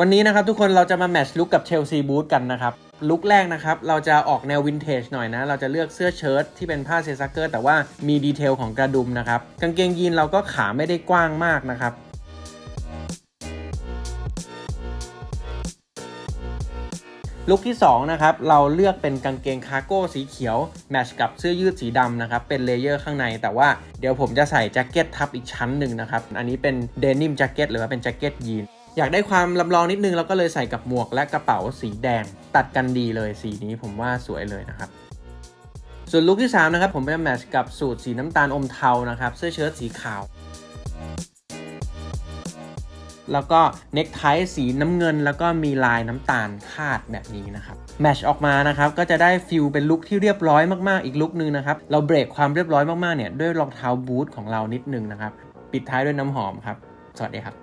วันนี้นะครับทุกคนเราจะมาแมทช์ลุคกับเชลซีบูทกันนะครับลุคแรกนะครับ เราจะออกแนววินเทจหน่อยนะ เราจะเลือกเสื้อเชิ้ตที่เป็นผ้าเซซักเกอร์แต่ว่ามีดีเทลของกระดุมนะครับ กางเกงยีนเราก็ขาไม่ได้กว้างมากนะครับลุคที่2นะครับเราเลือกเป็นกางเกงคาร์โก้สีเขียว แมทช์กับเสื้อยืดสีดำนะครับ เป็นเลเยอร์ข้างใน แต่ว่าเดี๋ยวผมจะใส่แจ็คเก็ตทับอีกชั้นหนึ่งนะครับ อันนี้เป็นเดนิมแจ็คเก็ตหรือว่าเป็นแจ็คเก็ตยีน อยากได้ความลำลองนิดนึงเราก็เลยใส่กับหมวกและกระเป๋าสีแดง ตัดกันดีเลยสีนี้ผมว่าสวยเลยนะครับ ส่วนลุคที่ 3 นะครับ ผมเป็นแมทช์กับสูทสีน้ำตาลอมเทานะครับ เสื้อเชิ้ตสีขาว แล้วก็เน็กไทสีน้ำเงิน แล้วก็มีลายน้ำตาลคาดแบบนี้นะครับแมชออกมานะครับก็จะได้ฟิลเป็นลุคที่เรียบร้อยมากๆอีกลุคนึงนะครับเราเบรกความเรียบร้อยมากๆเนี่ยด้วยรองเท้าบูทของเรานิดนึงนะครับปิดท้ายด้วยน้ำหอมครับสวัสดีครับ